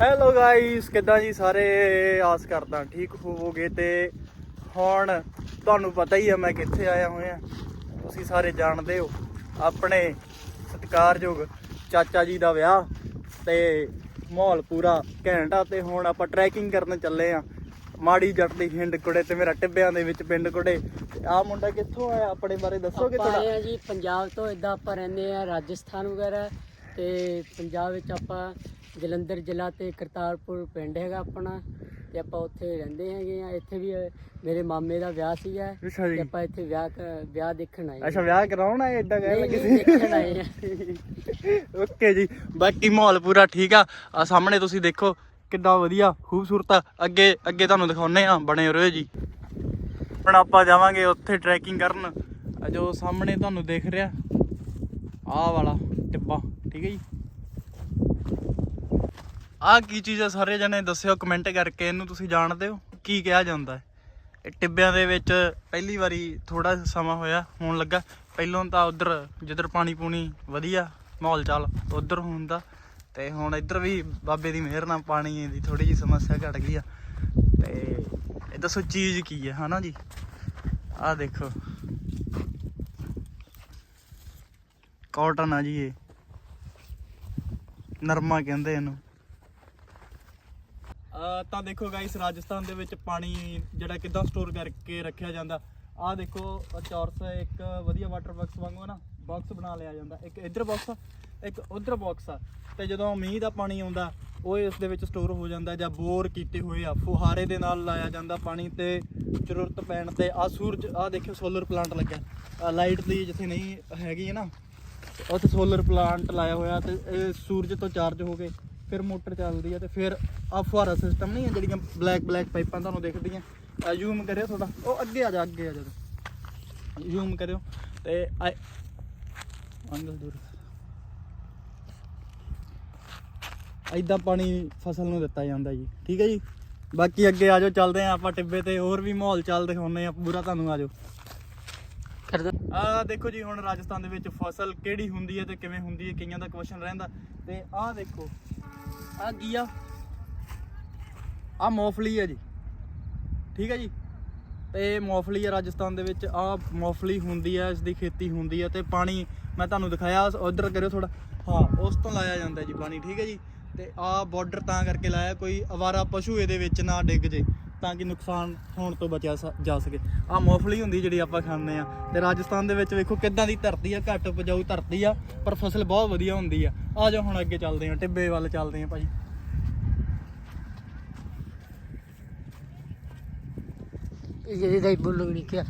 Hello guys ਕਿੱਦਾਂ ਜੀ ਸਾਰੇ? ਆਸ ਕਰਦਾ ਠੀਕ ਹੋਵੋਗੇ ਤੇ ਹੁਣ ਤੁਹਾਨੂੰ ਪਤਾ ਹੀ ਆ ਮੈਂ ਕਿੱਥੇ ਆਇਆ ਹੋਇਆ। ਤੁਸੀਂ ਸਾਰੇ ਜਾਣਦੇ ਹੋ ਆਪਣੇ ਸਤਿਕਾਰਯੋਗ ਚਾਚਾ ਜੀ ਦਾ ਵਿਆਹ ਤੇ ਮਾਹੌਲ ਪੂਰਾ ਘੈਂਟ ਤੇ ਹੁਣ ਆਪਾਂ ਟਰੈਕਿੰਗ ਕਰਨ ਚੱਲੇ ਆ। ਮਾੜੀ ਜੱਟ ਦੀ ਹਿੰਡ ਕੁੜੇ ਤੇ ਮੇਰਾ ਟਿੱਬਿਆਂ ਦੇ ਵਿੱਚ ਪਿੰਡ ਕੁੜੇ। ਤੇ ਆ ਮੁੰਡਾ ਕਿੱਥੋਂ ਆਇਆ? ਆਪਣੇ ਬਾਰੇ ਦੱਸੋਗੇ ਆਏ ਥੋੜਾ ਆ ਜੀ ਪੰਜਾਬ ਤੋਂ ਇਦਾਂ ਆਪਾਂ ਰਹਿੰਦੇ ਆ ਰਾਜਸਥਾਨ ਵਗੈਰਾ। ਤੇ ਪੰਜਾਬ ਵਿੱਚ ਆਪਾਂ ਜਲੰਧਰ ਜ਼ਿਲ੍ਹਾ ਤੇ ਕਰਤਾਰਪੁਰ ਪਿੰਡ ਹੈਗਾ ਆਪਣਾ ਤੇ ਆਪਾਂ ਉੱਥੇ ਰਹਿੰਦੇ ਹੈਗੇ ਆ। ਇੱਥੇ ਵੀ ਮੇਰੇ ਮਾਮੇ ਦਾ ਵਿਆਹ ਸੀਗਾ। ਅੱਛਾ ਜੀ। ਤੇ ਆਪਾਂ ਇੱਥੇ ਵਿਆਹ ਕ- ਵਿਆਹ ਦੇਖਣ ਆਏ ਅੱਛਾ ਵਿਆਹ ਕਰਾਉਣਾ ਹੈ ਏਦਾਂ ਕਹਿ ਨਹੀਂ, ਲੱਗੇ ਨਹੀਂ, ਸੀ ਦੇਖਣ ਆਏ ਆ। ਓਕੇ ਜੀ ਬਾਕੀ ਮਾਹੌਲ ਪੂਰਾ ਠੀਕ ਆ। ਆ ਸਾਹਮਣੇ ਤੁਸੀਂ ਦੇਖੋ ਕਿੱਦਾਂ ਵਧੀਆ ਖੂਬਸੂਰਤ ਆ। ਅੱਗੇ ਅੱਗੇ ਤੁਹਾਨੂੰ ਦਿਖਾਉਨੇ ਆ ਬਣੇ ਰਹੋ ਜੀ। ਹੁਣ ਆਪਾਂ ਜਾਵਾਂਗੇ ਉੱਥੇ ਟਰੈਕਿੰਗ ਕਰਨ। ਆ ਜੋ ਸਾਹਮਣੇ ਤੁਹਾਨੂੰ ਦਿਖ ਰਿਹਾ ਆਹ ਵਾਲਾ ਟਿੱਬਾ। ਠੀਕ ਹੈ ਜੀ। ਆਹ ਕੀ ਚੀਜ਼ ਆ? ਸਾਰੇ ਜਣੇ ਦੱਸਿਓ ਕਮੈਂਟ ਕਰਕੇ, ਇਹਨੂੰ ਤੁਸੀਂ ਜਾਣਦੇ ਹੋ? ਕੀ ਕਿਹਾ ਜਾਂਦਾ ਹੈ? ਇਹ ਟਿੱਬਿਆਂ ਦੇ ਵਿੱਚ ਪਹਿਲੀ ਵਾਰੀ ਥੋੜਾ ਸਮਾਂ ਹੋਇਆ, ਹੋਣ ਲੱਗਾ। ਪਹਿਲੋਂ ਤਾਂ ਉਧਰ ਜਿੱਧਰ ਪਾਣੀ ਪੂਣੀ ਵਧੀਆ ਮਾਹੌਲ ਚਾਲ, ਉਧਰ ਹੁੰਦਾ ਤੇ ਹੁਣ ਇੱਧਰ ਵੀ ਬਾਬੇ ਦੀ ਮਿਹਰ ਨਾਲ ਪਾਣੀ ਦੀ ਥੋੜੀ ਜੀ ਸਮੱਸਿਆ ਘਟ ਗਈ ਆ। ਤੇ ਇਹ ਦੱਸੋ ਚੀਜ਼ ਕੀ ਹੈ ਹਨਾ ਜੀ? ਆਹ ਦੇਖੋ। ਕਾਟਨ ਆ ਜੀ ਇਹ। ਨਰਮਾ ਕਹਿੰਦੇ ਇਹਨੂੰ। ਅਹ ਤਾਂ ਦੇਖੋ ਗਾਇਸ ਰਾਜਸਥਾਨ ਦੇ ਵਿੱਚ ਪਾਣੀ ਜਿਹੜਾ ਕਿੱਦਾਂ ਸਟੋਰ ਕਰਕੇ ਰੱਖਿਆ ਜਾਂਦਾ। ਆਹ ਦੇਖੋ, ਆਹ ਚੌਰਸ ਇੱਕ ਵਧੀਆ ਵਾਟਰ ਬਾਕਸ ਵਾਂਗੂ ਹੈ ਨਾ ਬਾਕਸ ਬਣਾ ਲਿਆ ਜਾਂਦਾ। ਇੱਕ ਇੱਧਰ ਬਾਕਸ ਆ, ਇੱਕ ਉੱਧਰ ਬਾਕਸ ਆ। ਤੇ ਜਦੋਂ ਮੀਂਹ ਦਾ ਪਾਣੀ ਆਉਂਦਾ, ਉਹ ਇਸ ਦੇ ਵਿੱਚ ਸਟੋਰ ਹੋ ਜਾਂਦਾ ਜਾਂ ਬੋਰ ਕੀਤੇ ਹੋਏ ਆ। ਫੁਹਾਰੇ ਦੇ ਨਾਲ ਲਾਇਆ ਜਾਂਦਾ ਪਾਣੀ ਤੇ ਜ਼ਰੂਰਤ ਪੈਣ ਤੇ। ਆ ਸੂਰਜ ਆ ਦੇਖਿਓ ਸੋਲਰ ਪਲਾਂਟ ਲੱਗਿਆ। ਲਾਈਟ ਦੀ ਜਿੱਥੇ ਨਹੀਂ ਹੈਗੀ ਹੈ ਨਾ ਉੱਥੇ ਸੋਲਰ ਪਲਾਂਟ ਲਾਇਆ ਹੋਇਆ ਤੇ ਇਹ ਸੂਰਜ ਤੋਂ ਚਾਰਜ ਹੋ ਕੇ ਫਿਰ ਮੋਟਰ ਚੱਲਦੀ ਹੈ ਤੇ ਫਿਰ ਆ ਫੁਹਾਰਾ ਸਿਸਟਮ ਨਹੀਂ ਹੈ ਜਿਹੜੀਆਂ ਬਲੈਕ ਬਲੈਕ ਪਾਈਪਾਂ ਤੁਹਾਨੂੰ ਦਿਖਦੀਆਂ। ਜ਼ੂਮ ਕਰਿਓ ਥੋੜਾ ਉਹ ਅੱਗੇ ਆ ਜਾ, ਅੱਗੇ ਆ ਜਾ ਜ਼ੂਮ ਕਰਿਓ। ਤੇ ਆ ਅੰਗਲ ਦੂਰ। ਐਦਾਂ ਪਾਣੀ ਫਸਲ ਨੂੰ ਦਿੱਤਾ ਜਾਂਦਾ ਜੀ। ਠੀਕ ਹੈ ਜੀ? ਬਾਕੀ ਅੱਗੇ ਆ ਜਾਓ, ਚੱਲਦੇ ਆਂ ਆਪਾਂ ਟਿੱਬੇ ਤੇ। ਹੋਰ ਵੀ ਮਾਹੌਲ ਚੱਲ ਦਿਖਾਉਨੇ ਆ। ਪੂਰਾ ਤੁਹਾਨੂੰ ਆ ਜਾਓ ਆ ਦੇਖੋ ਜੀ, ਹੁਣ ਰਾਜਸਥਾਨ ਦੇ ਵਿੱਚ ਫਸਲ ਕਿਹੜੀ ਹੁੰਦੀ ਹੈ ਤੇ ਕਿਵੇਂ ਹੁੰਦੀ ਹੈ, ਕਈਆਂ ਦਾ ਕੁਐਸਚਨ ਰਹਿੰਦਾ। ਤੇ ਆਹ ਦੇਖੋ, ਆ ਕੀ ਆ? ਆ ਮੌਫਲੀ ਹੈ ਜੀ। ਠੀਕ ਹੈ ਜੀ? ਤੇ ਮੌਫਲੀ ਆ ਰਾਜਸਥਾਨ ਦੇ ਵਿੱਚ। ਆ ਮੌਫਲੀ ਹੁੰਦੀ ਹੈ, ਇਸ ਦੀ ਖੇਤੀ ਹੁੰਦੀ ਹੈ ਤੇ ਪਾਣੀ ਮੈਂ ਤੁਹਾਨੂੰ ਦਿਖਾਇਆ, ਉਧਰ ਕਰਿਓ ਥੋੜਾ ਹਾਂ, ਉਸ ਤੋਂ ਲਾਇਆ ਜਾਂਦਾ ਜੀ ਪਾਣੀ, ਠੀਕ ਹੈ ਜੀ? ਤੇ ਆ ਬਾਰਡਰ ਤਾਂ ਕਰਕੇ ਲਾਇਆ, ਕੋਈ ਅਵਾਰਾ ਪਸ਼ੂ ਇਹਦੇ ਵਿੱਚ ਨਾ ਡਿੱਗ ਜੇ। ਤਾਂ ਕਿ ਨੁਕਸਾਨ ਹੋਣ ਤੋਂ ਬਚਿਆ ਸ- ਜਾ ਸਕੇ। ਆ ਮੂੰਗਫਲੀ ਹੁੰਦੀ ਜਿਹੜੀ ਆਪਾਂ ਖਾਂਦੇ ਆ ਤੇ ਰਾਜਸਥਾਨ ਦੇ ਵਿੱਚ ਵੇਖੋ ਕਿੱਦਾਂ ਦੀ ਧਰਤੀ ਆ ਘੱਟ ਉਪਜਾਊ ਧਰਤੀ ਆ ਪਰ ਫਸਲ ਬਹੁਤ ਵਧੀਆ ਹੁੰਦੀ ਆ। ਆ ਜਾਓ ਹੁਣ ਅੱਗੇ ਚੱਲਦੇ ਆ ਟਿੱਬੇ ਵੱਲ ਚੱਲਦੇ ਆ ਭਾਜੀ। ਇਹ ਜਿਹੜੀ ਦਾ ਬੋਲੂਗੀ ਕਿਆ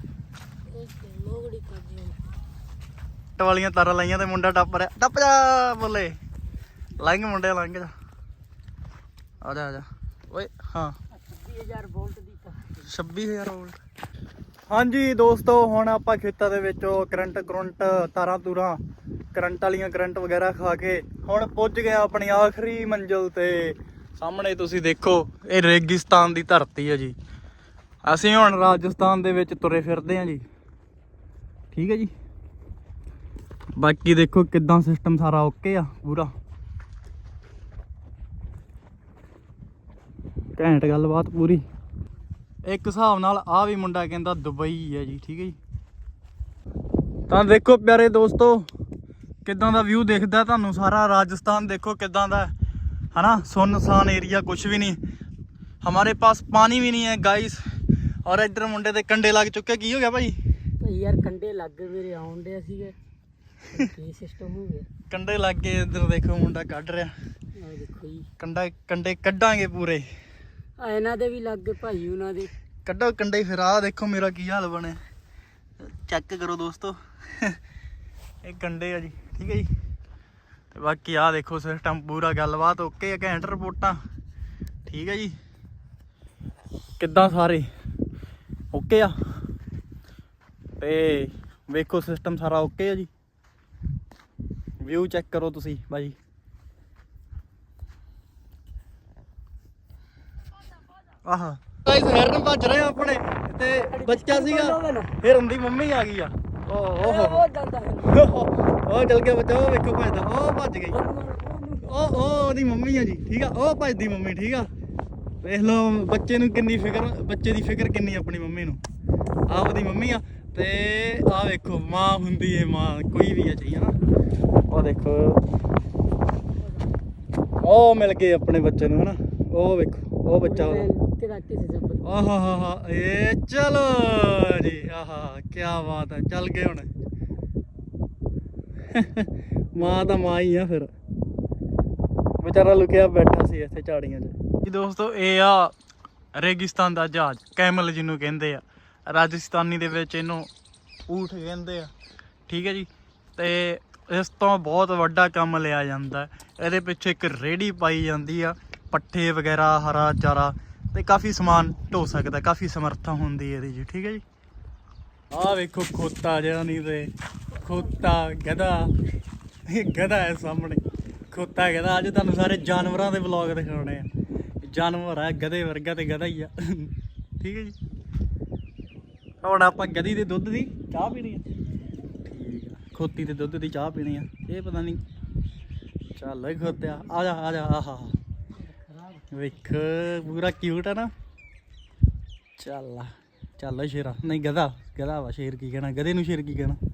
ਲੋਗੜੀ ਕਰਦੀ ਟੱਟ ਵਾਲੀਆਂ ਤਾਰਾਂ ਲਾਈਆਂ ਤੇ ਮੁੰਡਾ ਟੱਪ ਰਿਹਾ। ਟੱਪ ਜਾ ਬੋਲੇ। ਲੰਘ ਮੁੰਡੇ ਲੰਘ ਜਾ। ਆ ਜਾ ਆ ਜਾ। ਓਏ ਹਾਂ। 20000 ਵੋਲਟ ਦੀ ਤਾਂ। 26000 ਵੋਲਟ। ਹਾਂਜੀ ਦੋਸਤੋ, ਹੁਣ ਆਪਾਂ ਖੇਤਾਂ ਦੇ ਵਿੱਚੋਂ ਕਰੰਟ ਕਰੰਟ ਤਾਰਾਂ ਤੂਰਾਂ, ਕਰੰਟ ਵਾਲੀਆਂ ਕਰੰਟ ਵਗੈਰਾ ਖਾ ਕੇ ਹੁਣ ਪੁੱਜ ਗਏ ਆਪਣੀ ਆਖਰੀ ਮੰਜ਼ਿਲ ਤੇ। ਸਾਹਮਣੇ ਤੁਸੀਂ ਦੇਖੋ, ਇਹ ਰੇਗਿਸਤਾਨ ਦੀ ਧਰਤੀ ਹੈ ਜੀ। ਅਸੀਂ ਹੁਣ ਰਾਜਸਥਾਨ ਦੇ ਵਿੱਚ ਤੁਰੇ ਫਿਰਦੇ ਹਾਂ ਜੀ। ਠੀਕ ਹੈ ਜੀ? ਬਾਕੀ ਦੇਖੋ ਕਿਦਾਂ ਸਿਸਟਮ ਸਾਰਾ ਓਕੇ ਆ, ਪੂਰਾ। ਘੈਂਟ ਗੱਲਬਾਤ ਪੂਰੀ। ਇੱਕ ਹਿਸਾਬ ਨਾਲ ਆ ਵੀ ਮੁੰਡਾ ਕਹਿੰਦਾ ਦੁਬਈ ਹੈ ਜੀ ਠੀਕ ਹੈ ਜੀ। ਤਾਂ ਦੇਖੋ ਪਿਆਰੇ ਦੋਸਤੋ ਕਿਦਾਂ ਦਾ ਵਿਊ ਦਿਖਦਾ ਤੁਹਾਨੂੰ ਸਾਰਾ ਰਾਜਸਥਾਨ ਦੇਖੋ ਕਿਦਾਂ ਦਾ ਹਨਾ ਸੁਨਸਾਨ ਏਰੀਆ ਕੁਝ ਵੀ ਨਹੀਂ। ਹਮਾਰੇ ਪਾਸ ਪਾਣੀ ਵੀ ਨਹੀਂ ਹੈ ਗਾइस ਔਰ ਇੱਧਰ ਮੁੰਡੇ ਦੇ ਕੰਡੇ ਲੱਗ ਚੁੱਕੇ ਕੀ ਹੋ ਗਿਆ ਭਾਈ? ਭਾਈ ਯਾਰ ਕੰਡੇ ਲੱਗ ਗਏ ਮੇਰੇ ਆਉਣ ਦੇ ਸੀਗੇ। ਕੀ ਸਿਸਟਮ ਹੋ ਗਿਆ? ਕੰਡੇ ਲੱਗ ਗਏ ਇੱਧਰ ਦੇਖੋ ਮੁੰਡਾ ਕੱਢ ਰਿਹਾ। ਆ ਦੇਖੋ ਜੀ। ਕੰਡਾ ਕੰਡੇ ਕੱਢਾਂਗੇ ਪੂਰੇ। ਆ ਇਹਨਾਂ ਦੇ ਵੀ ਲੱਗ ਗਏ ਭਾਈ ਉਹਨਾਂ ਦੇ। ਕੱਢੋ ਕੰਡੇ ਫਿਰ, ਆਹ ਦੇਖੋ ਮੇਰਾ ਕੀ ਹਾਲ ਬਣਿਆ ਚੈੱਕ ਕਰੋ ਦੋਸਤੋ। ਇਹ ਕੰਡੇ ਆ ਜੀ, ਠੀਕ ਹੈ ਜੀ। ਤੇ ਬਾਕੀ ਆਹ ਦੇਖੋ ਸਿਸਟਮ ਪੂਰਾ ਗੱਲਬਾਤ ਓਕੇ ਆ, ਘੈਂਟ ਰਿਪੋਰਟਾਂ। ਠੀਕ ਹੈ ਜੀ। ਕਿੱਦਾਂ ਸਾਰੇ? ਓਕੇ ਆ। ਤੇ ਵੇਖੋ ਸਿਸਟਮ ਸਾਰਾ ਓਕੇ ਆ ਜੀ। ਵਿਊ ਚੈੱਕ ਕਰੋ ਤੁਸੀਂ, ਬਾਈ। ਆਹਾ। ਗਾਇਸ ਹੈਰਨ ਭੱਜ ਰਹੇ ਆ ਆਪਣੇ ਤੇ ਬੱਚਾ ਸੀਗਾ ਫਿਰ ਹੁੰਦੀ ਮੰਮੀ ਆ ਗਈ ਆ। ਓ ਓਹ। ਉਹ ਜਾਂਦਾ ਹੈ। ਉਹ ਚਲ ਗਿਆ ਬੱਚਾ ਉਹ ਵੇਖੋ ਭੱਜਦਾ ਉਹ ਭੱਜ ਗਈ। ਉਹ ਉਹ ਉਹਦੀ ਮੰਮੀ ਆ ਜੀ ਠੀਕ ਆ ਉਹ ਭੱਜਦੀ ਮੰਮੀ ਠੀਕ ਆ। ਵੇਖ ਲਓ ਬੱਚੇ ਨੂੰ ਕਿੰਨੀ ਫਿਕਰ ਬੱਚੇ ਦੀ ਫਿਕਰ ਕਿੰਨੀ ਆਪਣੀ ਮੰਮੀ ਨੂੰ। ਆ ਉਹਦੀ ਮੰਮੀ ਆ ਤੇ ਆ ਵੇਖੋ ਮਾਂ ਹੁੰਦੀ ਏ ਮਾਂ ਕੋਈ ਵੀ ਆ ਚਾਹੀਏ ਨਾ ਉਹ ਦੇਖੋ। ਉਹ ਮਿਲ ਗਏ ਆਪਣੇ ਬੱਚੇ ਨੂੰ ਹਨਾ। ਉਹ ਵੇਖੋ ਉਹ ਬੱਚਾ। ਉਹਦਾ ਸੇ ਪਤਾ ਆਹਾ ਹਾ ਹਾ ਇਹ ਚਲੋ ਜੀ ਆਹਾ ਕੀ ਬਾਤ ਹੈ ਚੱਲ ਗਏ ਹੁਣ। ਮਾਂ ਤਾਂ ਮਾਂ ਹੀ ਆ ਫਿਰ। ਵਿਚਾਰਾ ਲੁਕਿਆ ਬੈਠਾ ਸੀ ਇੱਥੇ ਝਾੜੀਆਂ 'ਚ। ਜੀ ਦੋਸਤੋ ਇਹ ਆ ਰੇਗਿਸਤਾਨ ਦਾ ਜਹਾਜ਼ ਕੈਮਲ ਜਿਹਨੂੰ ਕਹਿੰਦੇ ਆ। ਰਾਜਸਥਾਨੀ ਦੇ ਵਿੱਚ ਇਹਨੂੰ ਊਠ ਕਹਿੰਦੇ ਆ। ਠੀਕ ਹੈ ਜੀ? ਤੇ ਇਸ ਤੋਂ ਬਹੁਤ ਵੱਡਾ ਕੰਮ ਲਿਆ ਜਾਂਦਾ। ਹੈ। ਇਹਦੇ ਪਿੱਛੇ ਇੱਕ ਰੇੜੀ ਪਾਈ ਜਾਂਦੀ ਆ ਪੱਠੇ ਵਗੈਰਾ ਹਰਾ ਚਾਰਾ। ਤੇ ਕਾਫੀ ਸਮਾਨ ਢੋ ਸਕਦਾ, ਕਾਫੀ ਸਮਰੱਥਾ ਹੁੰਦੀ ਹੈ ਇਹਦੀ ਜੀ, ਠੀਕ ਹੈ ਜੀ? ਆਹ ਵੇਖੋ ਖੋਤਾ ਜਿਹੜਾ ਨਹੀਂ ਤੇ, ਖੋਤਾ ਗਧਾ ਇਹ ਗਧਾ ਹੈ ਸਾਹਮਣੇ। ਖੋਤਾ ਗਧਾ, ਅੱਜ ਤੁਹਾਨੂੰ ਸਾਰੇ ਜਾਨਵਰਾਂ ਦੇ ਵਲੌਗ ਦਿਖਾਉਣੇ ਆ। ਜਾਨਵਰ ਆ, ਗਧੇ ਵਰਗਾ ਤੇ ਗਧਾ ਹੀ ਆ। ਠੀਕ ਹੈ ਜੀ? ਹੁਣ ਆਪਾਂ ਗਧੀ ਦੇ ਦੁੱਧ ਦੀ ਚਾਹ ਪੀਣੀ ਆ। ਠੀਕ ਆ ਖੋਤੀ ਦੇ ਦੁੱਧ ਦੀ ਚਾਹ ਪੀਣੀ ਆ। ਇਹ ਪਤਾ ਨਹੀਂ। ਚੱਲ ਖੋਤਿਆ, ਆ ਜਾ ਆ ਜਾ ਆਹਾ। ਵੇਖ, ਪੂਰਾ ਕਿਊਟ ਆ ਨਾ। ਚੱਲ ਚੱਲ ਸ਼ੇਰਾ। ਨਹੀਂ, ਗਧਾ ਗਧਾ ਵਾ, ਸ਼ੇਰ ਕੀ ਕਹਿਣਾ? ਗਧੇ ਨੂੰ ਸ਼ੇਰ ਕੀ ਕਹਿਣਾ?